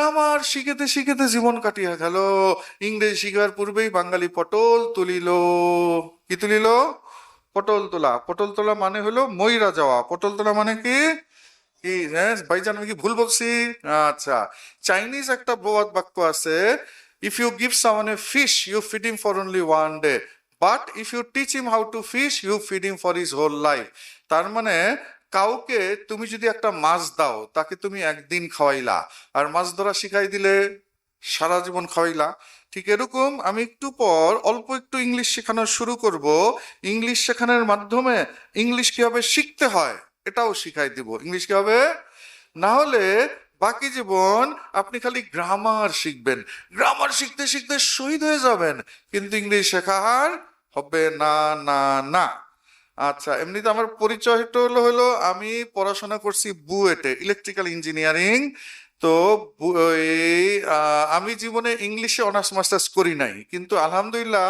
Grammar শিখেতে শিখেতে জীবন কাটিয়া গেল। ইংরেজি শিখার পূর্বেই বাঙালি পটল তুলিল। কি তুলিল? পটল তোলা। পটল তোলা মানে হলো ময়রা যাওয়া। পটল তোলা মানে কি? কি হ্যাঁ ভাইজান আমি কি ভুল বলছি? আচ্ছা চাইনিজ একটা প্রবাদ বাক্য আছে if you give someone a fish you feed him for only one day but if you teach him how to fish you feed him for his whole life তার মানে কাউকে তুমি যদি একটা মাছ দাও, তাকে তুমি একদিন খাওয়াইলা। আর মাছ ধরা শিখাই দিলে সারা জীবন খাওয়াইলা। ঠিক এরকম আমি একটু পর অল্প একটু ইংলিশ শেখানো শুরু করব। ইংলিশ শেখানোর মাধ্যমে ইংলিশ কীভাবে শিখতে হয়, এটাও শিখাই দিব। ইংলিশ কীভাবে? না হলে বাকি জীবন আপনি খালি গ্রামার শিখবেন। গ্রামার শিখতে শিখতে শহীদ হয়ে যাবেন। কিন্তু ইংলিশ শেখা আর হবে না না না। আচ্ছা এমনিতে আমার পরিচয়টা হলো হলো আমি পড়াশোনা করছি বুয়েটে ইলেকট্রিক্যাল ইঞ্জিনিয়ারিং তো আমি জীবনে ইংলিশে অনার্স মাস্টার্স করি নাই, কিন্তু আলহামদুলিল্লাহ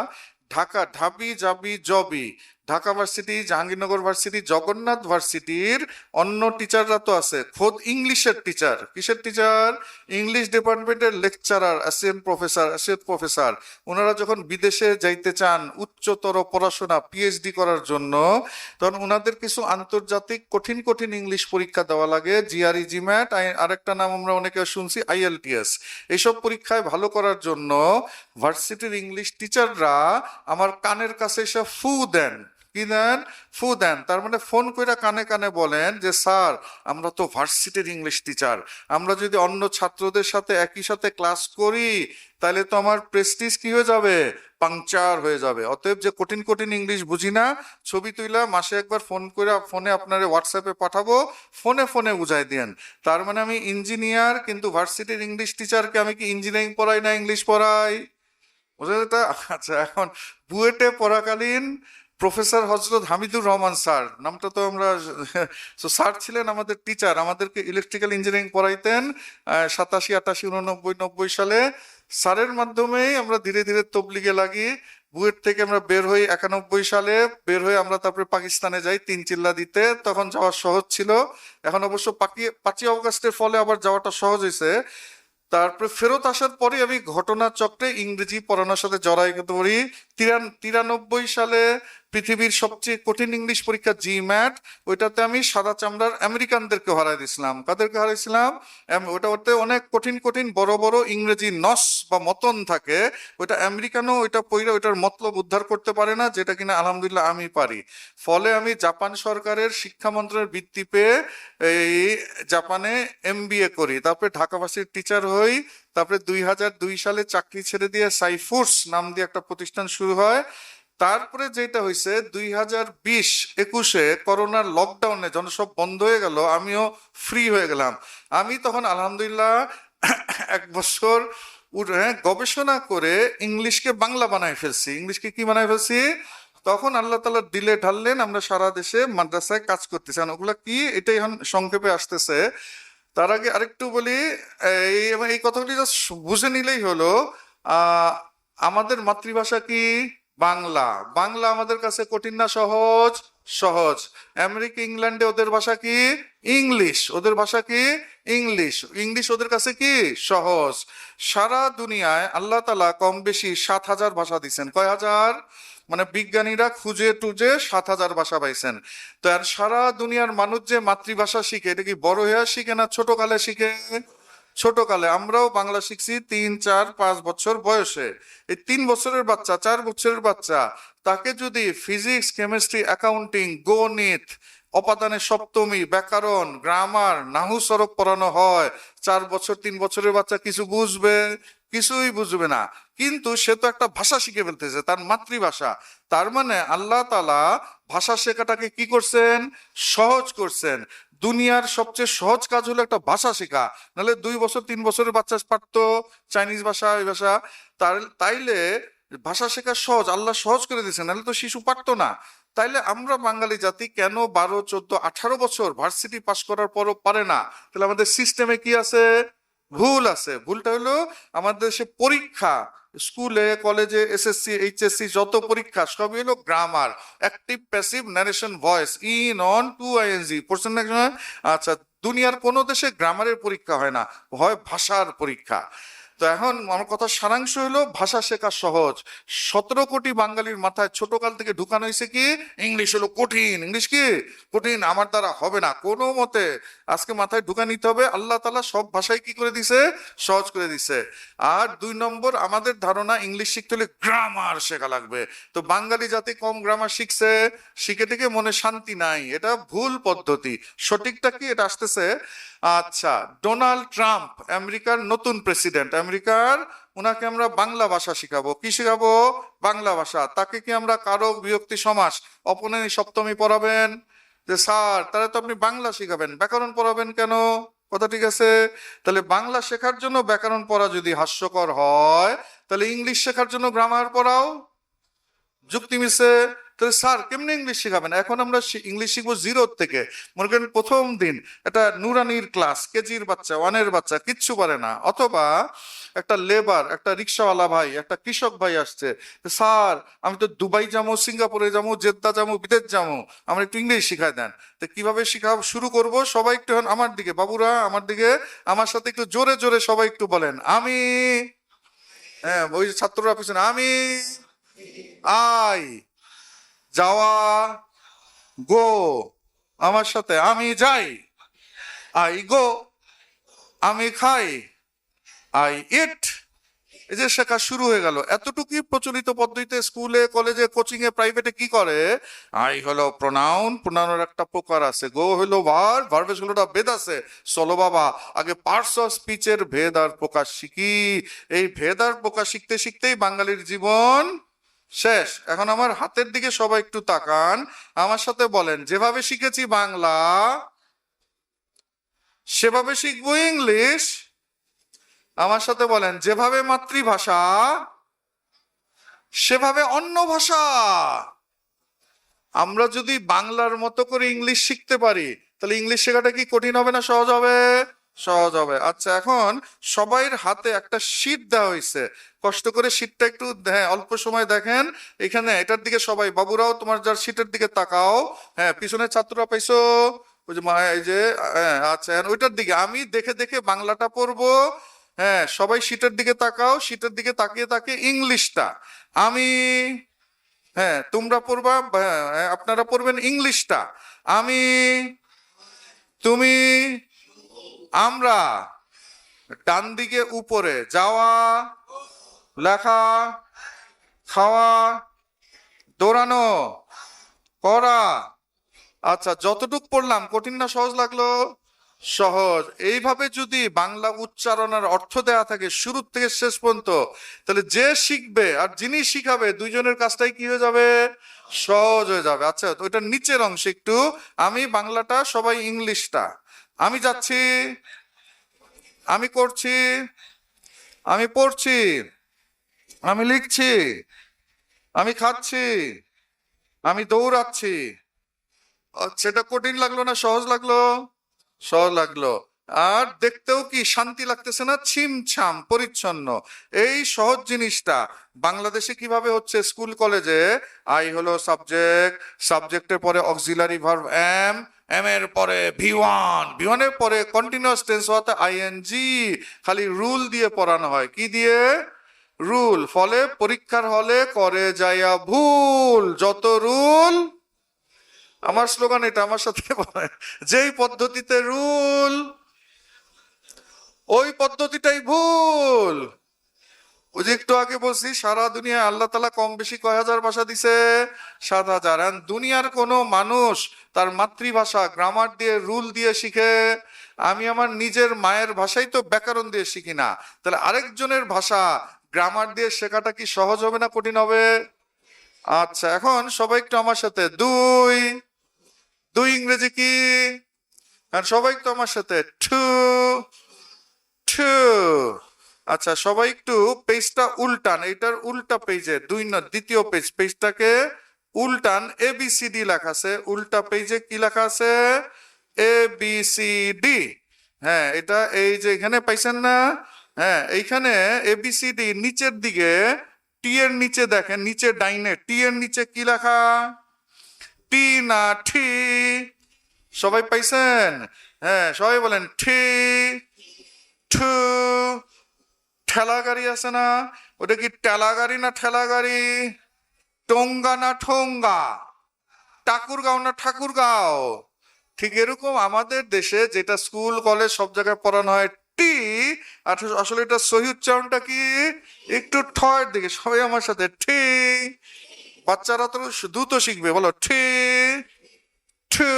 ঢাকা, ঢাবি, জাবি, জবি ঢাকা ভার্সিটি, জাহাঙ্গীরনগর ভার্সিটি, জগন্নাথ ভার্সিটির অন্য টিচাররা তো আছে। খোদ ইংলিশের টিচার কিসের টিচার ইংলিশ ডিপার্টমেন্টের lecturer assistant professor assistant professor ওনারা যখন বিদেশে যাইতে চান, উচ্চতর পড়াশোনা পিএইচডি করার জন্য, তখন ওনাদের কিছু আন্তর্জাতিক কঠিন কঠিন ইংলিশ পরীক্ষা দেওয়া লাগে। জিআরই জিম্যাট আরেকটা নাম আমরা অনেকে শুনছি আইএলটিএস এইসব পরীক্ষায় ভালো করার জন্য ভার্সিটির ইংলিশ টিচাররা আমার কানের কাছে এসে ফু দেন। কি দেন? ফু দেন। তার মানে ফোন করে কানে কানে বলেন যে, স্যার, আমরা তো ভার্সিটির ইংলিশ টিচার। আমরা যদি অন্য ছাত্রদের সাথে একই সাথে ক্লাস করি তাহলে তো আমার প্রেস্টিজ কি হয়ে যাবে? পাংচার হয়ে যাবে। অতএব যে কঠিন কঠিন ইংলিশ বুঝি না, ছবি তুইলা মাসে একবার ফোন করে ফোনে আপনার হোয়াটসঅ্যাপে পাঠাবো, ফোনে ফোনে বুঝাই দেন তার মানে আমি ইঞ্জিনিয়ার, কিন্তু ভার্সিটির ইংলিশ টিচারকে আমি কি ইঞ্জিনিয়ারিং পড়াই না ইংলিশ পড়াই? বুঝা আচ্ছা এখন বুয়েটে পড়াকালীন প্রফেসর হজরত হামিদুর রহমান স্যার, নামটা তো আমরা স্যার ছিলেন আমাদের টিচার আমাদেরকে ইলেকট্রিক্যাল ইঞ্জিনিয়ারিং পড়াইতেন সাতাশি, আটাশি, উননব্বই, নব্বই সালে। স্যারের মাধ্যমেই আমরা ধীরে ধীরে তবলিগে লাগি। বুয়েট থেকে আমরা বের হই একানব্বই সালে, বের হয়ে আমরা তারপরে পাকিস্তানে যাই, তিন চিল্লা দিতে। তখন যাওয়া সহজ ছিল। এখন অবশ্য পাকি, পাঁচই অগস্টের ফলে আবার যাওয়াটা সহজ হয়েছে তারপরে ফেরত আসার পরে আমি ঘটনা চক্রে ইংরেজি পড়ানোর সাথে জড়াই করতে পারি। তিরান, তিরানব্বই সালে পৃথিবীর সবচেয়ে কঠিন ইংলিশ পরীক্ষা জি ম্যাট ওইটাতে আমি সাদা চামড়ার আমেরিকানদেরকে হারাই দিয়েছিলাম। কাদেরকে হারাইছিলাম? এম- ওটা ওতে অনেক কঠিন কঠিন, বড় বড় ইংরেজি নস বা মতন থাকে, ওইটা আমেরিকানও ওইটা পইরা ওইটার মতলব উদ্ধার করতে পারে না, যেটা কিনা আলহামদুলিল্লাহ আমি পারি। ফলে আমি জাপান সরকারের শিক্ষা মন্ত্রণের বৃত্তি পেয়ে এই জাপানে এমবিএ করি। তারপরে ঢাকাবাসীর টিচার হই, তারপরে দুই হাজার দুই সালে চাকরি ছেড়ে দিয়ে সাইফুর্স নাম দিয়ে একটা প্রতিষ্ঠান শুরু হয়। তারপরে যেটা হয়েছে দুই হাজার বিশ একুশে করোনার লকডাউনে যখন সব বন্ধ হয়ে গেল আমিও ফ্রি হয়ে গেলাম। আমি তখন আলহামদুলিল্লাহ এক বছর হ্যাঁ, গবেষণা করে ইংলিশকে বাংলা বানায় ফেলছি। ইংলিশকে কি বানায় ফেলছি? তখন আল্লাহ তালা দিলে ঢাললেন আমরা সারা দেশে মাদ্রাসায় কাজ করতেছি। ওগুলা কি? এটাই এখন সংক্ষেপে আসতেছে। তার আগে আরেকটু বলি এই এই কথাগুলি জাস্ট বুঝে নিলেই হলো আমাদের মাতৃভাষা কি? বাংলা। বাংলা আমাদের কাছে কঠিন না, সহজ সহজ। আমেরিকা, ইংল্যান্ডে ওদের ভাষা কি? ইংলিশ। ওদের ভাষা কি? ইংলিশ। ইংলিশ ওদের কাছে কি? সহজ। সারা দুনিয়ায় আল্লাহ তালা কম বেশি সাত হাজার ভাষা দিচ্ছেন কয় হাজার? মানে বিজ্ঞানীরা খুঁজে টুজে সাত হাজার ভাষা পাইছেন। তো আর সারা দুনিয়ার মানুষ যে মাতৃভাষা শিখে, এটা কি বড় হয়ে শিখে না ছোট কালে শিখে? ছোটকালে আমরাও বাংলা শিখছি তিন, চার, পাঁচ বছর বয়সে। এই তিন বছরের বাচ্চা, চার বছরের বাচ্চা, তাকে যদি ফিজিক্স কেমিস্ট্রি অ্যাকাউন্টিং গণিত অপাদানের সপ্তমী, ব্যাকরণ গ্রামার নাহু সরব পড়ানো হয়, চার বছর, তিন বছরের বাচ্চা কিছু বুঝবে? কিছুই বুঝবে না। কিন্তু সে তো একটা ভাষা শিখে ফেলতেছে, তার মাতৃভাষা। তার মানে আল্লাহ তালা ভাষা শেখাটাকে কি করছেন? সহজ করছেন। দুনিয়ার সবচেয়ে সহজ কাজ হলো একটা ভাষা শেখা। নাহলে দুই বছর, তিন বছরের বাচ্চা পারত চাইনিজ ভাষা, এই ভাষা। তার, তাইলে ভাষা শেখা সহজ, আল্লাহ সহজ করে দিয়েছেন, নাহলে তো শিশু পারতো না। তাইলে আমরা বাঙালি জাতি কেন বারো, চোদ্দ, আঠারো বছর ভার্সিটি পাশ করার পরও পারে না? তাহলে আমাদের সিস্টেমে কি আছে? ভুল আছে। ভুলটা হলো আমাদের দেশে পরীক্ষা, স্কুলে, কলেজে এসএসসি এইচএসসি যত পরীক্ষা, সবই হলো grammar active passive narration voice in on to ING পড়ছেন না আচ্ছা দুনিয়ার কোনো দেশে গ্রামারের পরীক্ষা হয় না, হয় ভাষার পরীক্ষা। তো এখন আমার কথা সারাংশ হলো ভাষা শেখা সহজ। সতেরো কোটি বাঙালির মাথায় ছোটকাল থেকে ঢুকানো হয়েছে কি? ইংলিশ হলো কঠিন। ইংলিশ কি? কঠিন, আমার দ্বারা হবে না। কোনো মতে আজকে মাথায় ঢুকা নিতে হবে, আল্লাহ তালা সব ভাষাই কি করে দিছে? সহজ করে দিছে। আর দুই নম্বর, আমাদের ধারণা ইংলিশ শিখতে হলে গ্রামার শেখা লাগবে। তো বাঙালি জাতি কম গ্রামার শিখছে, শিখে থেকে মনে শান্তি নাই। এটা ভুল পদ্ধতি। সঠিকটা কি? এটা আসতেছে আচ্ছা ডোনাল্ড ট্রাম্প আমেরিকার নতুন প্রেসিডেন্ট আমেরিকার ওনাকে আমরা বাংলা ভাষা শিখাবো। কি শিখাবো? বাংলা ভাষা। তাকে কি আমরা কারক বিভক্তি সমাস? অপনানী সপ্তমী পড়াবেন? যে, স্যার, তাহলে তো আপনি বাংলা শিখাবেন। ব্যাকরণ পড়াবেন কেন? কথা ঠিক আছে? তাহলে বাংলা শেখার জন্য ব্যাকরণ পড়া যদি হাস্যকর হয়, তাহলে ইংলিশ শেখার জন্য গ্রামার পড়াও। যুক্তি মিশে। তাহলে স্যার কেমনি ইংলিশ শেখাবেন? এখন আমরা ইংলিশ শিখব জিরো থেকে। মনে করেন প্রথম দিন একটা নুরানির ক্লাস কেজির বাচ্চা, ওয়ানের বাচ্চা, কিচ্ছু পারে না। অথবা একটা লেবার একটা রিক্সাওয়ালা ভাই, একটা কৃষক ভাই আসছে। স্যার, আমি তো দুবাই যাব, সিঙ্গাপুরে যাব, জেদ্দা যাব, বিদেশ যাব। আমার একটু ইংলিশ শিখাই দেন। তো কীভাবে শিখা শুরু করব? সবাই একটু আমার দিকে, বাবুরা আমার দিকে, আমার সাথে একটু জোরে জোরে সবাই একটু বলেন, আমি হ্যাঁ ওই ছাত্ররা পিছনে, আমি, আই। যাওয়া, গো, আমার সাথে আমি যাই। আই গো, আমি খাই। I eat. এই যে শেখা শুরু হয়ে গেল। এতটুকুই প্রচলিত পদ্ধতিতে স্কুলে, কলেজে কোচিং এ প্রাইভেটে কি করে? আই হলো প্রোনাউন প্রোনাউনের একটা প্রকার আছে। গো হলো ভার ভার্বেস হলোটা ভেদ আছে। চলো বাবা, আগে পার্টস অফ স্পিচের ভেদ আর প্রকাশ শিখি। এই ভেদ আর প্রকাশ শিখতে শিখতেই বাঙালির জীবন শেষ। এখন আমার হাতের দিকে সবাই একটু তাকান। আমার সাথে বলেন, যেভাবে শিখেছি বাংলা, সেভাবে শিখব ইংলিশ। আমার সাথে বলেন, যেভাবে মাতৃভাষা, সেভাবে অন্য ভাষা। আমরা যদি বাংলার মতো করে ইংলিশ শিখতে পারি, তাহলে ইংলিশ শেখাটা কি কঠিন হবে না সহজ হবে? সহজ হবে। আচ্ছা এখন সবাইয়ের হাতে একটা শীট দেওয়া হয়েছে কষ্ট করে শীটটা একটু হ্যাঁ অল্প সময় দেখেন। এখানে এটার দিকে সবাই বাবুরাও তোমার যার শীটের দিকে তাকাও। হ্যাঁ পিছনে ছাত্ররা পাইছো? ওই যে মা- এই যে হ্যাঁ আচ্ছা ওইটার দিকে আমি দেখে দেখে বাংলাটা পড়ব। হ্যাঁ সবাই শীটের দিকে তাকাও। শীটের দিকে তাকিয়ে তাকিয়ে ইংলিশটা। আমি হ্যাঁ তোমরা পড়বা হ্যাঁ, আপনারা পড়বেন ইংলিশটা। আমি তুমি আমরা ডান দিকে উপরে যাওয়া, লেখা, খাওয়া, দৌড়ানো, করা। আচ্ছা যতটুক পড়লাম, কঠিন না সহজ লাগল? সহজ। এইভাবে যদি বাংলা উচ্চারণের অর্থ দেয়া থাকে শুরু থেকে শেষ পর্যন্ত, তাহলে যে শিখবে আর যিনি শিখাবে, দুইজনের কাজটাই কি হয়ে যাবে? সহজ হয়ে যাবে। আচ্ছা ওইটার নিচের অংশ একটু। আমি বাংলাটা, সবাই ইংলিশটা। আমি যাচ্ছি। আমি করছি। আমি পড়ছি। আমি লিখছি। আমি খাচ্ছি। আমি দৌড়াচ্ছি। সেটা কঠিন লাগল না, সহজ লাগল? সহজ লাগল। আর দেখতেও কি শান্তি লাগতেছে না? ছিমছাম, পরিচ্ছন্ন। এই সহজ জিনিসটা বাংলাদেশে কীভাবে হচ্ছে? স্কুল, কলেজে। আই হলো সাবজেক্ট সাবজেক্টের পরে অক্সিলারি ভার্ব এম এম এর পরে ভি ওয়ান ভি ওয়ানের পরে কন্টিনিউয়াস টেন্স হওয়াতে আইএনজি খালি রুল দিয়ে পড়ানো হয়। কি দিয়ে? রুল ফলে পরীক্ষার হলে করে যাইয়া ভুল। যত রুল আমার স্লোগান এটা, আমার সাথে যেই পদ্ধতিতে রুল ওই পদ্ধতিটাই ভুল। ওই যে একটু আগে বলছি, সারা দুনিয়ায় আল্লাহ তালা কম বেশি কয় হাজার ভাষা দিছে? সাত হাজার। দুনিয়ার কোনো মানুষ তার মাতৃভাষা গ্রামার দিয়ে রুল দিয়ে শিখে। আমি আমার নিজের মায়ের ভাষাই তো ব্যাকরণ দিয়ে শিখি না। তাহলে আরেকজনের ভাষা গ্রামার দিয়ে শেখাটা কি সহজ হবে না কঠিন হবে? আচ্ছা এখন সবাই একটু আমার সাথে। দুই। দুই ইংরেজি কি? সবাই একটু আমার সাথে। টু টু আচ্ছা সবাই একটু পেজটা উল্টান। এটার উল্টা পেজে, দুই না, দ্বিতীয় পেজ, পেজটাকে উল্টান। এ বি সি ডি লেখা আছে। উল্টা পেজে কি লেখা আছে? এ বি সি ডি হ্যাঁ এটা এই যে এখানে পাইছেন না? হ্যাঁ এইখানে এ বি সি ডি নিচের দিকে টি এর নিচে দেখেন, নিচে ডাইনে টি এর নিচে কি লেখা? টি না ঠি সবাই পাইছেন? হ্যাঁ সবাই বলেন ঠি ঠু ঠেলা গাড়ি আছে না? ওটা কি ঠেলা গাড়ি না ঠেলা গাড়ি টঙ্গা না ঠোঙ্গা? ঠাকুরগাঁও না ঠাকুরগাঁও? ঠিক এরকম আমাদের দেশে যেটা স্কুল, কলেজ সব জায়গায় পড়ানো হয়, টি আসলে এটা সহি উচ্চারণটা কি? একটু ঠয়ের দিকে, সবাই আমার সাথে ঠি। বাচ্চারা তো দ্রুত শিখবে, বলো ঠি, ঠু।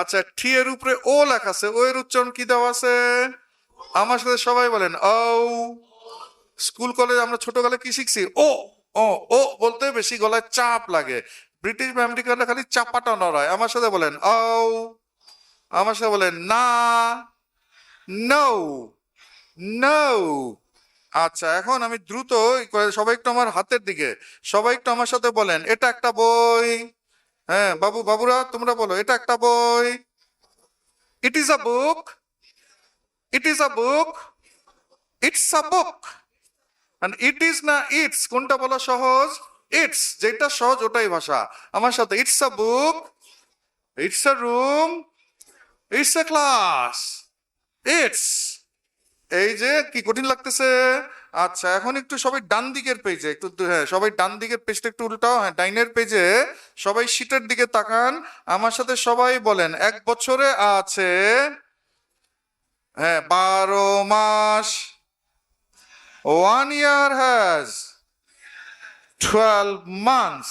আচ্ছা ঠি এর উপরে ও লেখা আছে, ও এর উচ্চারণ কি দেওয়া আছে? আমার সাথে সবাই বলেন ও স্কুল, কলেজ আমরা ছোটকালে কি শিখছি? ও ও ও, বলতে বেশি গলায় চাপ লাগে। ব্রিটিশ আমেরিকানরা খালি চাপাটা নড়ায়। আমার সাথে বলেন ও আমার সাথে বলেন, না, নো নো। আচ্ছা এখন আমি দ্রুত সবাই একটু আমার হাতের দিকে, সবাই একটু আমার সাথে বলেন, এটা একটা বই। হ্যাঁ বাবু, বাবুরা, তোমরা বলো, এটা একটা বই? It is a book it is a book it's a book it is না ইটস কোনটা বলা সহজ? ইটস যেটা সহজ ওটাই ভাষা। আমার সাথে it's a book it's a room it's a class it's এই যে কি কঠিন লাগতেছে। আচ্ছা এখন একটু সবাই ডান দিকের পেজে একটু হ্যাঁ সবাই ডান দিকের পেজটা একটু উল্টাও। হ্যাঁ ডাইনের পেজে সবাই শীটের দিকে তাকান। আমার সাথে সবাই বলেন, এক বছরে আছে হ্যাঁ বারো মাস one year has twelve months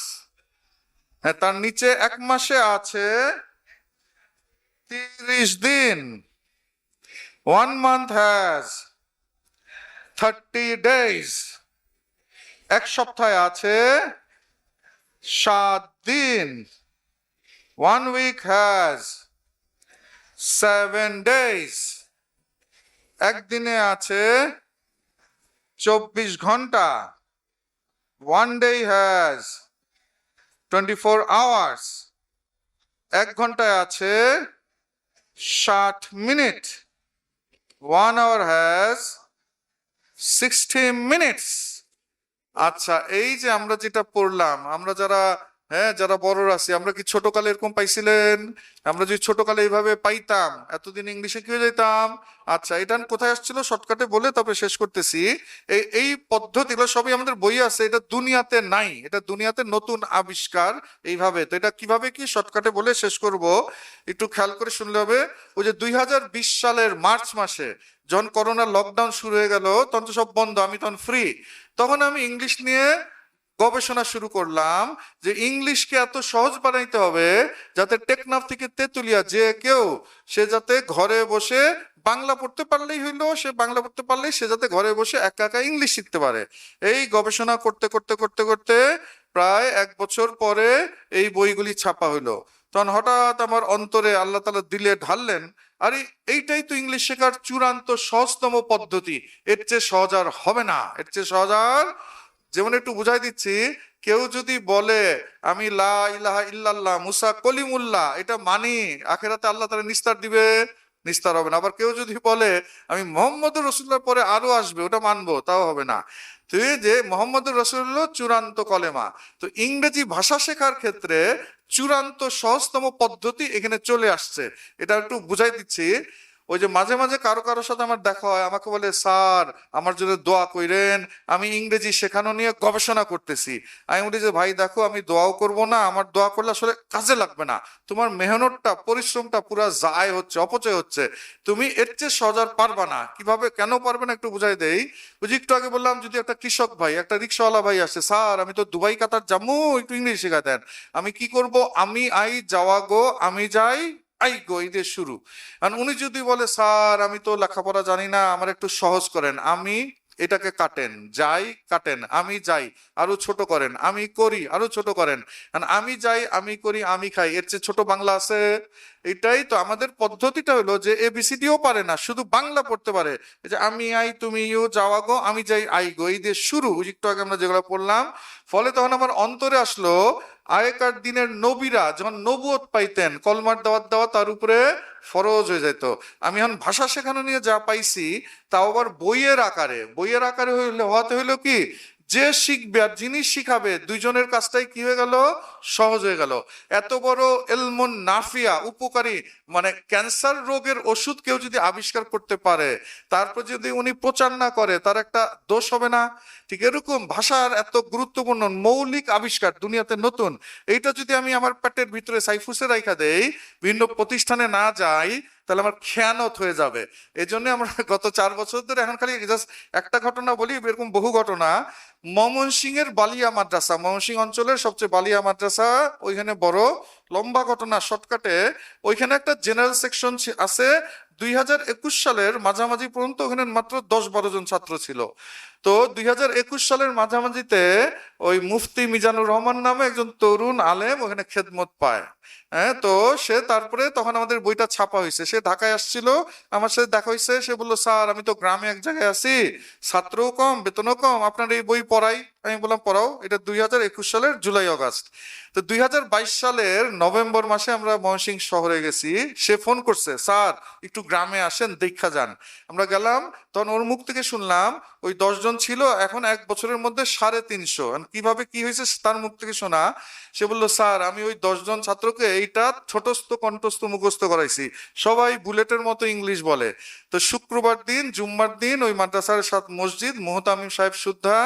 হ্যাঁ তার নিচে এক মাসে আছে তিরিশ দিন। One month has thirty days এক সপ্তাহে আছে সাত দিন। One week has seven days একদিনে আছে চব্বিশ ঘণ্টা। One day has twenty four hours এক ঘন্টায় আছে ষাট minute. One hour has sixty minutes আচ্ছা এই যে আমরা যেটা পড়লাম, আমরা যারা হ্যাঁ যারা বড়রা আছি, আমরা কি ছোটকালে এরকম পাইছিলেন? আমরা যদি ছোটকালে এইভাবে পাইতাম, এতদিন ইংলিশে কি যেতাম? আচ্ছা এটা কোথায় আসছিল? শর্টকাটে বলে তবে শেষ করতেছি। এই এই পদ্ধতিগুলো সবই আমাদের বই আছে, এটা দুনিয়াতে নাই, এটা দুনিয়াতে নতুন আবিষ্কার এইভাবে। তো এটা কীভাবে কি? শর্টকাটে বলে শেষ করব। একটু খেয়াল করে শুনলে হবে। ওই যে দুই হাজার বিশ সালের মার্চ মাসে যখন করোনা লকডাউন শুরু হয়ে গেল, তখন তো সব বন্ধ, আমি তখন ফ্রি তখন আমি ইংলিশ নিয়ে গবেষণা শুরু করলাম যে ইংলিশকে এত সহজ বানাইতে হবে যাতে টেকনাফ থেকে তেতুলিয়া যে কেউ, সে যাতে ঘরে বসে বাংলা পড়তে পারলেই হইল, সে বাংলা পড়তে পারলেই সে যাতে ঘরে বসে একা একা ইংলিশ শিখতে পারে। এই গবেষণা করতে করতে করতে করতে প্রায় এক বছর পরে এই বইগুলি ছাপা হইল। তখন হঠাৎ আমার অন্তরে আল্লাহ তালা দিলে ঢাললেন, আরে, এইটাই তো ইংলিশ শেখার চূড়ান্ত সহজতম পদ্ধতি। এর চেয়ে সহজ আর হবে না। এর চেয়ে সহজ আর যেমন একটু বুঝাই দিচ্ছি, কেউ যদি বলে, আমি লা ইলাহা ইল্লাল্লাহ, মুসা কলিমুল্লাহ এটা মানি, আখেরাতে আল্লাহ তারা নিস্তার দিবে, নিস্তার হবে না। আবার কেউ যদি বলে, আমি মোহাম্মদ রসুল্লাহ পরে আরও আসবে ওটা মানবো, তাও হবে না। তো এই যে মোহাম্মদ রসুল্লাহ চূড়ান্ত কলেমা, তো ইংরেজি ভাষা শেখার ক্ষেত্রে চূড়ান্ত সহজতম পদ্ধতি এখানে চলে আসছে। এটা একটু বুঝাই দিচ্ছি ওই যে মাঝে মাঝে কারও কারোর সাথে আমার দেখা হয়, আমাকে বলে, স্যার, আমার জন্য দোয়া কইরেন, আমি ইংরেজি শেখানো নিয়ে গবেষণা করতেছি। আমি বলি যে, ভাই, দেখো, আমি দোয়াও করব না, আমার দোয়া করলে আসলে কাজে লাগবে না। তোমার মেহনতটা, পরিশ্রমটা পুরা যায় হচ্ছে, অপচয় হচ্ছে। তুমি এর চেয়ে সজার পারবা না। কীভাবে, কেন পারবে না একটু বুঝাই দেই? বুঝি একটু আগে বললাম, যদি একটা কৃষক ভাই, একটা রিক্সাওয়ালা ভাই আসে, স্যার, আমি তো দুবাই, কাতার যাব, একটু ইংলিশ শেখা দেন আমি কি করব? আমি আই যাওয়া গো, আমি যাই আই গো, এই দিয়ে শুরু। উনি যদি বলে, স্যার, আমি তো লেখাপড়া জানি না, আমার একটু সহজ করেন। আমি এটাকে কাটেন, যাই কাটেন, আমি যাই, আরও ছোট করেন, আমি করি, আরও ছোট করেন। আমি যাই, আমি করি, আমি খাই। এর চেয়ে ছোট বাংলা আছে। এটাই তো আমাদের পদ্ধতিটা হলো যে এবিসিডিও পারে না, শুধু বাংলা পড়তে পারে। যে আমি আই, তুমি ইউ, যাওয়া গো, আমি যাই, আই গো, এই দিয়ে শুরু। একটু আগে আমরা যেগুলো পড়লাম, ফলে তখন আমার অন্তরে আসলো আগেকার দিনের নবীরা যখন নবুয়ত পাইতেন, কলমার দাওয়াত দেওয়া তার উপরে ফরজ হয়ে যেত আমি এখন ভাষা শেখানো নিয়ে যা পাইছি, তাও আবার বইয়ের আকারে। বইয়ের আকারে হইলে, হওয়াতে হইল কি? যে শিখবে আর যিনি শিখাবে, দুইজনের কাজটাই কি হয়ে গেল? সহজ হয়ে গেল। এত বড় এলমন নাফিয়া উপকারী মানে ক্যান্সার রোগের ওষুধ কেউ যদি আবিষ্কার করতে পারে, তারপর যদি উনি প্রচার না করে, তার একটা দোষ হবে না? ঠিক এরকম ভাষার এত গুরুত্বপূর্ণ মৌলিক আবিষ্কার দুনিয়াতে নতুন, এইটা যদি আমি আমার পেটের ভিতরে সাইফুসে রাইখা দেই, বিভিন্ন প্রতিষ্ঠানে না যাই তাহলে আমার খেয়ানত হয়ে যাবে। এই জন্য আমরা গত চার বছর ধরে এখন খালি জাস্ট একটা ঘটনা বলি, এরকম বহু ঘটনা। ময়মনসিংহের বালিয়া মাদ্রাসা, ময়মনসিংহ অঞ্চলের সবচেয়ে বালিয়া মাদ্রাসা, ওইখানে বড় লম্বা ঘটনা শর্টকাটে ওইখানে একটা জেনারেল সেকশন আছে, দুই হাজার একুশ সালের মাঝামাঝি পর্যন্ত ওখানে মাত্র দশ বারো জন ছাত্র ছিল। তো দুই হাজার একুশ সালের মাঝামাঝিতে ওই মুফতি মিজানুর রহমান নামে একজন তরুণ আলেম ওখানে খেদমত পায়। হ্যাঁ তো সে তারপরে তখন আমাদের বইটা ছাপা হয়েছে সে ঢাকায় আসছিল, আমার সাথে দেখা হয়েছে সে বলল, স্যার, আমি তো গ্রামে এক জায়গায় আছি, ছাত্রও কম, বেতনও কম, আপনার এই বই পড়াই। আমি বললাম, পড়াও, এটা দুই হাজার একুশ সালের জুলাই, অগাস্ট। তো দুই হাজার বাইশ সালের নভেম্বর মাসে আমরা ময়মনসিংহ শহরে গেছি, সে ফোন করছে, স্যার, একটু গ্রামে আসেন দেখা যান। আমরা গেলাম, তখন ওর মুখ থেকে শুনলাম, ওই দশজন ছিল, এখন এক বছরের মধ্যে সাড়ে তিনশো। কীভাবে কি হয়েছে তার মুখ থেকে শোনা, সে বলল, স্যার, আমি ওই দশজন ছাত্রকে এইটা ছোটস্থ, কণ্ঠস্থ, মুখস্থ করাইছি। সবাই বুলেটের মতো ইংলিশ বলে। তো শুক্রবার দিন, জুম্মার দিন, ওই মাদ্রাসার সাত মসজিদ, মোহতামিম সাহেব সুদ্ধা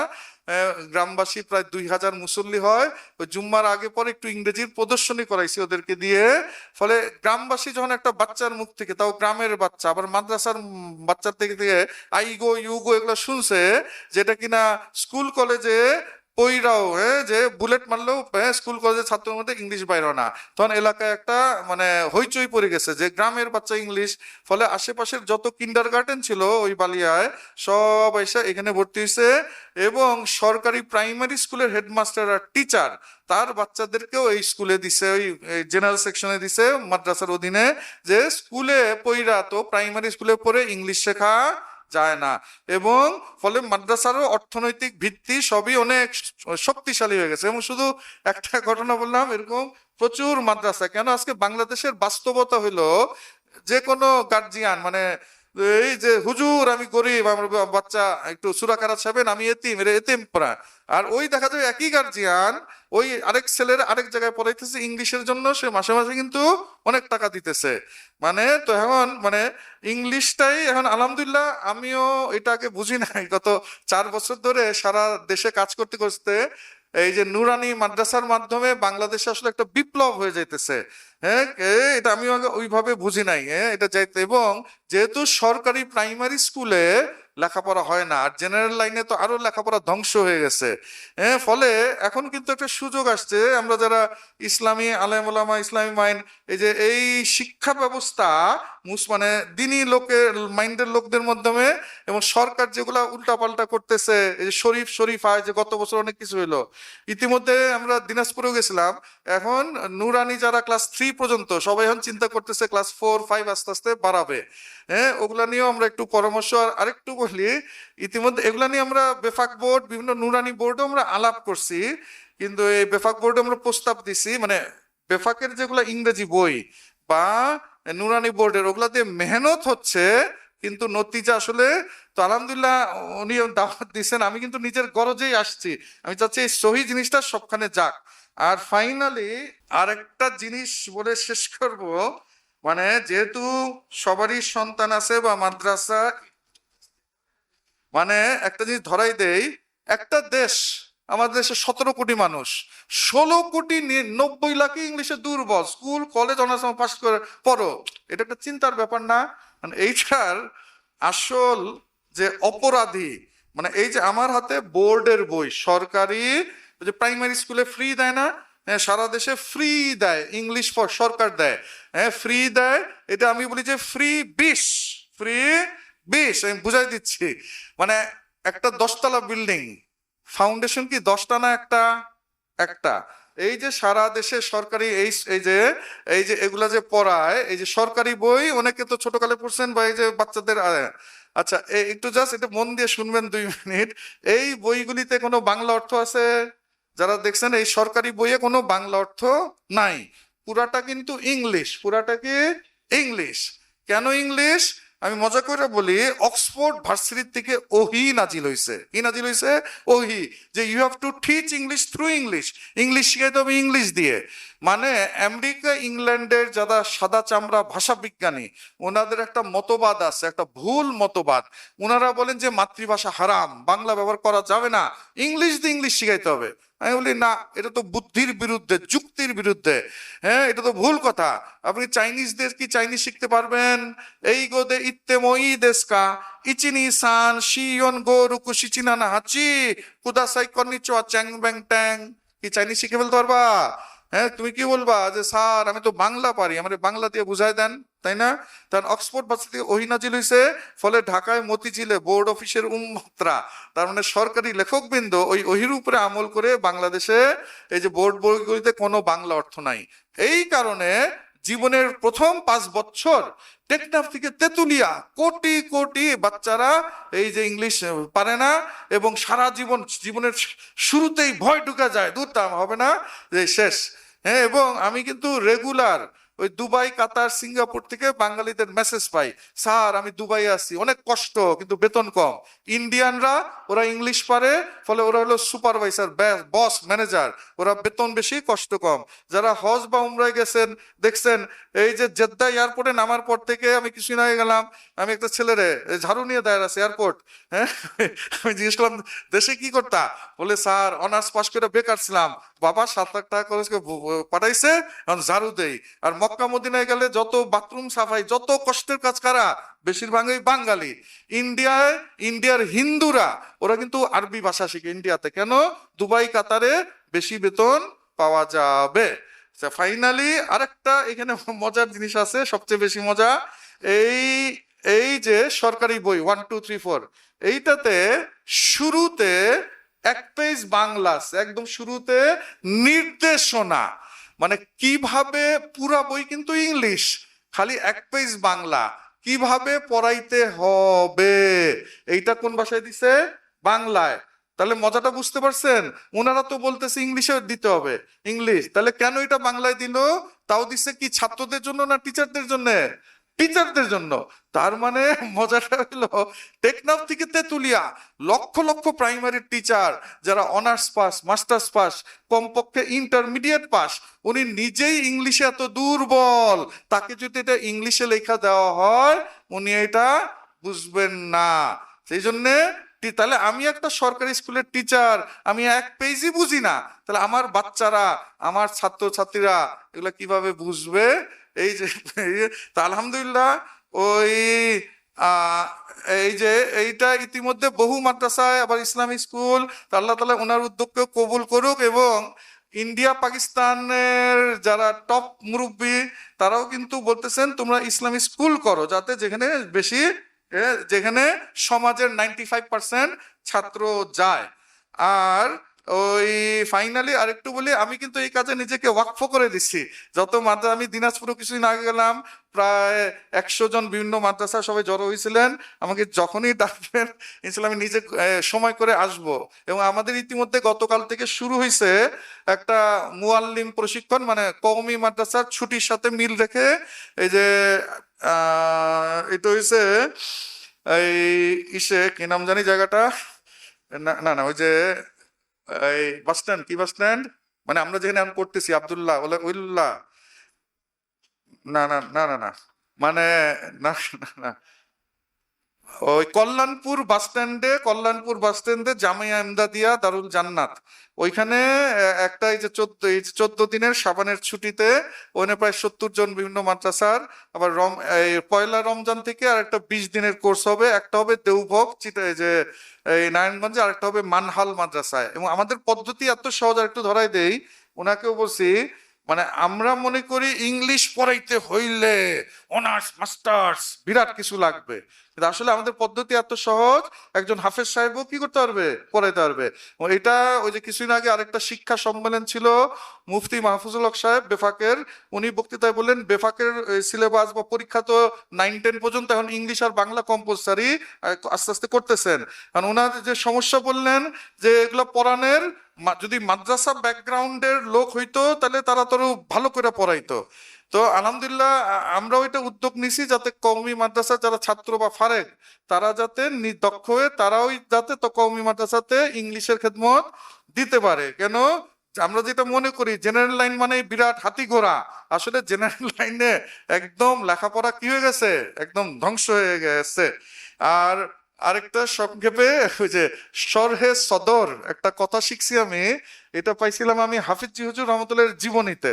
গ্রামবাসী প্রায় দুই হাজার মুসল্লি হয়। ওই জুম্মার আগে পরে একটু ইংরেজির প্রদর্শনী করাইছি ওদেরকে দিয়ে। ফলে গ্রামবাসী যখন একটা বাচ্চার মুখ থেকে, তাও গ্রামের বাচ্চা, আবার মাদ্রাসার বাচ্চার থেকে থেকে আইগো ইউগো এগুলো শুনছে, যেটা কিনা স্কুল, কলেজে পইরাও হ্যাঁ যে বুলেট মারলেও হ্যাঁ, স্কুল কলেজের ছাত্রের মধ্যে ইংলিশ বাইর না। তখন এলাকায় একটা মানে হইচই পড়ে গেছে যে গ্রামের বাচ্চা ইংলিশ। ফলে আশেপাশের যত কিন্ডার গার্ডেন ছিল ওই বালিয়ায় সব এসে এখানে ভর্তি হয়েছে এবং সরকারি প্রাইমারি স্কুলের হেডমাস্টার আর টিচার তার বাচ্চাদেরকেও এই স্কুলে দিছে ওই জেনারেল সেকশনে দিছে মাদ্রাসার অধীনে যে স্কুলে পইরা তো প্রাইমারি স্কুলে পড়ে ইংলিশ শেখা যায় না। এবং ফলে মাদ্রাসারও অর্থনৈতিক ভিত্তি সবই অনেক শক্তিশালী হয়ে গেছে। এবং শুধু একটা ঘটনা বললাম, এরকম প্রচুর মাদ্রাসা। কেন? আজকে বাংলাদেশের বাস্তবতা হইল যে কোনো গার্জিয়ান মানে এই যে, হুজুর, আমি গরিব, আমার বাচ্চা একটু সুরাকারা ছাবেন আমি এতিম, এর এতিম পড়া। আর ওই দেখা যায় একই গার্জিয়ান ওই আরেক ছেলের আরেক জায়গায় পড়াইতেছে, ইংলিশের জন্য, সে মাসে মাসে কিন্তু অনেক টাকা দিতেছে। মানে তো এখন মানে ইংলিশটাই এখন আলহামদুলিল্লাহ আমিও এটাকে বুঝি নাই। গত চার বছর ধরে সারা দেশে কাজ করতে করতে এই যে নুরানি মাদ্রাসার মাধ্যমে বাংলাদেশে আসলে একটা বিপ্লব হয়ে যাইতেছে। হ্যাঁ এটা আমি ওইভাবে বুঝি নাই। হ্যাঁ এটা যাইতে এবং যেহেতু সরকারি প্রাইমারি স্কুলে লেখাপড়া হয় না। আর জেনারেল লাইনে তো আরও লেখাপড়া ধ্বংস হয়ে গেছে। হ্যাঁ ফলে এখন কিন্তু একটা সুযোগ আসছে। আমরা যারা ইসলামী আলেমুলামা ইসলামী মাইন্ড এই যে এই শিক্ষা ব্যবস্থা মুস মানে দিনই লোকের মাইন্ডের লোকদের মাধ্যমে এবং সরকার যেগুলা উল্টাপাল্টা করতেছে, এই যে শরীফ শরীফ হয় যে গত বছর অনেক কিছু হইল, ইতিমধ্যে আমরা দিনাজপুরেও গেছিলাম। এখন নুরানি যারা ক্লাস থ্রি পর্যন্ত, সবাই এখন চিন্তা করতেছে ক্লাস ফোর ফাইভ আস্তে আস্তে বাড়াবে। হ্যাঁ ওগুলা নিয়েও আমরা একটু পরামর্শ আর আরেকটু বলি ইতিমধ্যে এগুলা নিয়ে আমরা বেফাক বোর্ড, বিভিন্ন নুরানি বোর্ডও আমরা আলাপ করছি। কিন্তু এই বেফাক বোর্ডে আমরা প্রস্তাব দিছি মানে বেফাকের যেগুলা ইংরেজি বই বা নুরানি বোর্ডের, ওগুলা দিয়ে মেহনত হচ্ছে, কিন্তু নতিজা আসলে তো আলহামদুলিল্লাহ উনি দাওয়াত দিচ্ছেন আমি কিন্তু নিজের গরজেই আসছি। আমি চাচ্ছি এই সহি জিনিসটা সবখানে যাক। আর ফাইনালি আরেকটা জিনিস বলে শেষ করব মানে যেহেতু সবারই সন্তান আছে বা মাদ্রাসা মানে একটা জিনিস ধরাই দেই, একটা দেশ, আমাদের দেশে সতেরো কোটি মানুষ, ষোলো কোটি নব্বই লাখই ইংলিশে দুর্বল, স্কুল, কলেজ, অনার্স পাস করে, পড়ো। এটা একটা চিন্তার ব্যাপার না। মানে এইটার আসল যে অপরাধী মানে এই যে আমার হাতে বোর্ডের বই, সরকারি যে প্রাইমারি স্কুলে ফ্রি দেয় না হ্যাঁ সারা দেশে ফ্রি দেয়, ইংলিশ সরকার দেয়। হ্যাঁ ফ্রি দেয়, এটা আমি বলি যে ফ্রি বিশ, ফ্রি বিশ, আমি বুঝাই দিচ্ছি। মানে একটা দশতলা বিল্ডিং ফাউন্ডেশন কি দশটা না একটা? একটা। এই যে সারা দেশে সরকারি এই এই যে এই যে এগুলা যে পড়ায়, এই যে সরকারি বই, অনেকে তো ছোটকালে পড়ছেন বা এই যে বাচ্চাদের আচ্ছা একটু জাস্ট এটা মন দিয়ে শুনবেন দুই মিনিট। এই বইগুলিতে কোনো বাংলা অর্থ আছে? যারা দেখছেন, এই সরকারি বইয়ে কোনো বাংলা অর্থ নাই। পুরাটা কিন্তু ইংলিশ, পুরাটা কি ইংলিশ। কেন ইংলিশ? আমি মজা করে বলি, অক্সফোর্ড ভার্সিটির থেকে ওহি নাজিল হইছে। কি নাজিল হইছে? ওহি, যে you have to teach English through English English শিখাইতে হবে ইংলিশ দিয়ে। মানে আমেরিকা, ইংল্যান্ডের যারা সাদা চামড়া ভাষা বিজ্ঞানী, ওনাদের একটা মতবাদ আছে, একটা ভুল মতবাদ। ওনারা বলেন যে মাতৃভাষা হারাম, বাংলা ব্যবহার করা যাবে না। ইংলিশ দিয়ে ইংলিশ শিখাইতে হবে। আমি বলি, না, এটা তো বুদ্ধির বিরুদ্ধে, যুক্তির বিরুদ্ধে। হ্যাঁ এটা তো ভুল কথা। আপনি চাইনিজদের কি চাইনিজ শিখতে পারবেন? এই গোদে ইত্তেময়ী দেশকা, ইচিনি সান, শিয়ন গো রুকু শিচিনা না হাচি কুদাসাই কর্নিচো চ্যাং ব্যাং ট্যাং। কি চাইনিজ শিখে ফেলতে পারবা? হ্যাঁ তুমি কি বলবা যে, স্যার, আমি তো বাংলা পারি, আমার বাংলা দিয়ে বুঝাই দেন। তাই না? কারণ অক্সফোর্ড ভাষা থেকে ওহিনাজিল হয়েছে ফলে ঢাকায় মতিঝিলে বোর্ড অফিসের উন্মাত্রা তার মানে সরকারি লেখকবৃন্দ ওই ওহির উপরে আমল করে বাংলাদেশে এই যে বোর্ড বইগুলিতে কোনো বাংলা অর্থ নাই। এই কারণে জীবনের প্রথম পাঁচ বছর টেকনাফ থেকে তেতুলিয়া কোটি কোটি বাচ্চারা এই যে ইংলিশ পারে না এবং সারা জীবন, জীবনের শুরুতেই ভয় ঢুকা যায়, দূর হবে না, যে শেষ। হ্যাঁ এবং আমি কিন্তু রেগুলার ওই দুবাই, কাতার, সিঙ্গাপুর থেকে বাঙালিদের মেসেজ পাই। স্যার, আমি দুবাই আছি। অনেক কষ্ট, কিন্তু বেতন কম। ইন্ডিয়ানরা, ওরা ইংলিশ পারে, ফলে ওরা হলো সুপারভাইজার বস, ম্যানেজার। ওরা বেতন বেশি, কষ্ট কম। যারা হজ বা উমরায় গেছেন, দেখছেন, এই যে জেদ্দা এয়ারপোর্টে নামার পর থেকে আমি কিছুদিন আগে গেলাম। আমি একটা ছেলেরে ঝাড়ু নিয়ে দাঁড়িয়ে আছে এয়ারপোর্ট হ্যাঁ? আমি জিজ্ঞেস করলাম, দেশে কি করতা? বলে, স্যার, অনার্স পাস করে বেকার ছিলাম। বাবা সাত লাখ টাকা করে পাঠাইছে, এখন ঝাড়ু দেই। আর মক্কা মদিনায় গেলে যত বাথরুম সাফাই, যত কষ্টের কাজ কারা? বেশিরভাগই বাঙালি। ইন্ডিয়ায়, ইন্ডিয়ার হিন্দুরা, ওরা কিন্তু আরবি ভাষা শিখে ইন্ডিয়াতে। কেন? দুবাই, কাতারে বেশি বেতন পাওয়া যাবে। ফাইনালি আরেকটা এখানে মজার জিনিস আছে, সবচেয়ে বেশি মজা। এই এই যে সরকারি বই ওয়ান টু থ্রি ফোর এইটাতে শুরুতে এক পেজ বাংলা একদম শুরুতে নির্দেশনা। মানে কীভাবে পুরা বই কিন্তু ইংলিশ, খালি এক পেজ বাংলা, কীভাবে পড়াইতে হবে? এইটা কোন ভাষায় দিছে? বাংলায়। তাহলে মজাটা বুঝতে পারছেন? ওনারা তো বলতেছে ইংলিশে দিতে হবে। ইংলিশ, তাহলে কেন এটা বাংলায় দিল? তাও দিচ্ছে কি ছাত্রদের জন্য না টিচারদের জন্য? টিচারদের জন্য। তার মানে মজাটা হলো টেকনাফ থেকে তেতুলিয়া, লক্ষ লক্ষ প্রাইমারি টিচার যারা অনার্স পাস মাস্টার্স পাস কমপক্ষে ইন্টারমিডিয়েট পাস উনি নিজেই ইংলিশে এত দুর্বল। তাকে যদি এটা ইংলিশে লেখা দেওয়া হয়, উনি এটা বুঝবেন না। সেই জন্যে তাহলে আমি একটা সরকারি স্কুলের টিচার আমি এক পেজই বুঝি না। তাহলে আমার বাচ্চারা, আমার ছাত্র ছাত্রীরা এগুলো কীভাবে বুঝবে? এই যে তা আলহামদুলিল্লাহ, ওই এই যে, এইটা ইতিমধ্যে বহু মাদ্রাসায় আবার ইসলামী স্কুল আল্লাহ তালা ওনার উদ্যোগকে কবুল করুক এবং ইন্ডিয়া, পাকিস্তানের যারা টপ মুরব্বী, তারাও কিন্তু বলতেছেন, তোমরা ইসলামী স্কুল করো যাতে যেখানে বেশি যেখানে সমাজের নাইনটি ফাইভ পার্সেন্ট ছাত্র যায়। আর ওই ফাইনালি আরেকটু বলি, আমি কিন্তু এই কাজে নিজেকে ওয়াকফ করে দিচ্ছি। যত মাদ্রাসা আমি দিনাজপুরে কিছুদিন আগে গেলাম, প্রায় একশো জন বিভিন্ন মাদ্রাসা সবাই জড়ো হয়েছিলেন। আমাকে যখনই ডাকবেন, ইনশাল্লাহ আমি নিজে সময় করে আসব। এবং আমাদের ইতিমধ্যে গতকাল থেকে শুরু হয়েছে একটা মুয়াল্লিম প্রশিক্ষণ মানে কওমি মাদ্রাসার ছুটির সাথে মিল রেখে এই যে এটা হয়েছে, এই ইসে, কি নাম জানি জায়গাটা? না না, ওই যে এই বাস স্ট্যান্ড, কি বাস স্ট্যান্ড? মানে আমরা যেখানে আমি করতেছি, আবদুল্লাহ বলে উল্লাহ না না না না না। মানে না না না। ওই কল্যাণপুর বাস স্ট্যান্ডে, কল্যাণপুর বাস স্ট্যান্ডে জামিয়া এমদাদিয়া দারুল জান্নাত। ওইখানে একটা এই যে চোদ্দ, এই চোদ্দ দিনের সাবানের ছুটিতে ওখানে প্রায় সত্তর জন বিভিন্ন মাদ্রাসার, আবার রম, এই পয়লা রমজান থেকে আর একটা বিশ দিনের কোর্স হবে। একটা হবে দেওভোগ চিটা এই যে, এই নারায়ণগঞ্জে আরেকটা হবে মানহাল মাদ্রাসায়। এবং আমাদের পদ্ধতি এত সহজ, আর একটু ধরাই দেই, ওনাকেও বলছি মানে আমরা মনে করি ইংলিশ পড়াইতে হইলে অনার্স, মাস্টার্স বিরাট কিছু লাগবে। কিন্তু আসলে আমাদের পদ্ধতি এত সহজ, একজন হাফেজ সাহেবও কি করতে পারবে? পড়াইতে পারবে। এটা ওই যে কিছুদিন আগে আরেকটা শিক্ষা সম্মেলন ছিল, মুফতি মাহফুজুল হক সাহেব বেফাকের, উনি বক্তৃতায় বললেন, বেফাকের সিলেবাস বা পরীক্ষা তো নাইন টেন পর্যন্ত এখন ইংলিশ আর বাংলা কম্পালসারি আস্তে আস্তে করতেছেন। কারণ ওনার যে সমস্যা বললেন, যে এগুলো পড়ানোর যদি মাদ্রাসা ব্যাকগ্রাউন্ডের লোক হইতো, তাহলে তারা তো আরও ভালো করে পড়াইতো। তো আলহামদুলিল্লাহ, আ- আমরাও এটা উদ্যোগ নিছি যাতে কওমি মাদ্রাসা যারা ছাত্র বা ফারেক, তারা যাতে দক্ষ হয়ে তারাও যাতে তো কওমি মাদ্রাসাতে ইংলিশের খেদমত দিতে পারে। কেন? আমরা যেটা মনে করি জেনারেল লাইন মানে বিরাট হাতি ঘোড়া আসলে জেনারেল লাইনে একদম লেখাপড়া কি হয়ে গেছে? একদম ধ্বংস হয়ে গেছে। আর আরেকটা সংক্ষেপে, ওই যে, সরহে সদর, একটা কথা শিখছি আমি, এটা পাইছিলাম আমি হাফিজ জি হুজুর রহমতুল্লাহর জীবনীতে।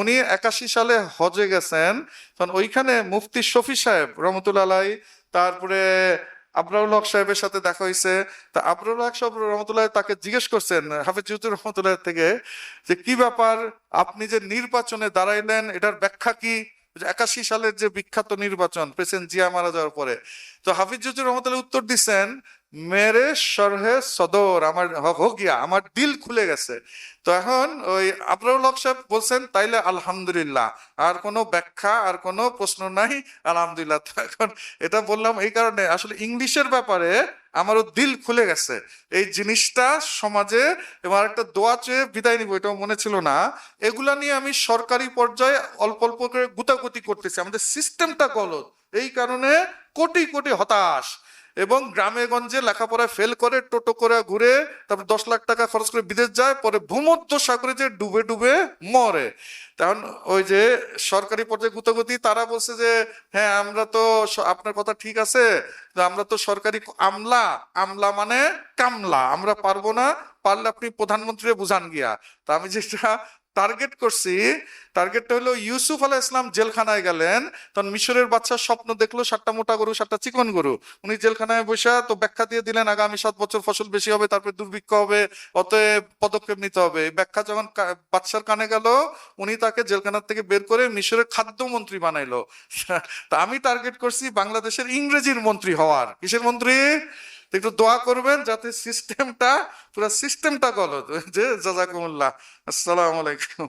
উনি একাশি সালে হজে গেছেন, তখন ওইখানে মুফতি শফি সাহেব রহমতুল্লাহ তারপরে আবরাউল হক সাহেবের সাথে দেখা হয়েছে তা আবরাউল হক সাহেব রহমতুল্লাহ তাকে জিজ্ঞেস করছেন, হাফিজ জি হুজুর রহমতুল্লাহ থেকে, যে কি ব্যাপার, আপনি যে নির্বাচনে দাঁড়াইলেন, এটার ব্যাখ্যা কি? একাশি সালের যে বিখ্যাত নির্বাচন, প্রেসিডেন্ট জিয়া মারা যাওয়ার পরে। তো হাফিজ জুজুর রহমতুল্লাহ উত্তর দিচ্ছেন, মেরে সরহে সদর, আমার হ- হো আমার দিল খুলে গেছে। তো এখন ওই আবরাউল হক সাহেব বলছেন, তাইলে আলহামদুলিল্লাহ, আর কোনো ব্যাখ্যা, আর কোনো প্রশ্ন নাই, আলহামদুলিল্লাহ। তো এখন এটা বললাম এই কারণে, আসলে ইংলিশের ব্যাপারে আমারও দিল খুলে গেছে। এই জিনিসটা সমাজে এবার একটা দোয়া চেয়ে বিদায় নিব, এটাও মনে ছিল না। এগুলা নিয়ে আমি সরকারি পর্যায়ে অল্প অল্প করে গুতাগুতি করতেছি। আমাদের সিস্টেমটা গলত। এই কারণে কোটি কোটি হতাশ। এবং গ্রামে গঞ্জে লেখাপড়ায় ফেল করে, টোটো করে ঘুরে, তারপর দশ লাখ টাকা খরচ করে বিদেশ যায়, পরে ভূমধ্য সাগরে যে ডুবে ডুবে মরে। তখন ওই যে সরকারি পর্যায়ে গুতগতি, তারা বলছে যে হ্যাঁ আমরা তো আপনার কথা ঠিক আছে আমরা তো সরকারি আমলা আমলা মানে কামলা, আমরা পারব না, পারলে আপনি প্রধানমন্ত্রী বুঝান গিয়া। তা আমি যেটা টার্গেট করছি টার্গেটটা হলো ইউসুফ আলাহ ইসলাম জেলখানায় গেলেন, তখন মিশরের বাচ্চা স্বপ্ন দেখল সাতটা মোটা গরু, সাতটা চিকন গরু। উনি জেলখানায় বসে তো ব্যাখ্যা দিয়ে দিলেন, আগামী সাত বছর ফসল বেশি হবে, তারপরে দুর্ভিক্ষ হবে, অতএব পদক্ষেপ নিতে হবে। ব্যাখ্যা যখন বাদশার কানে গেল, উনি তাকে জেলখানার থেকে বের করে মিশরের খাদ্যমন্ত্রী বানাইলো। তা আমি টার্গেট করছি বাংলাদেশের ইংরেজির মন্ত্রী হওয়ার। কিসের মন্ত্রী? একটু দোয়া করবেন যাতে সিস্টেমটা পুরো সিস্টেমটা গলত যে জাজাকুমুল্লাহ। আসসালামু আলাইকুম।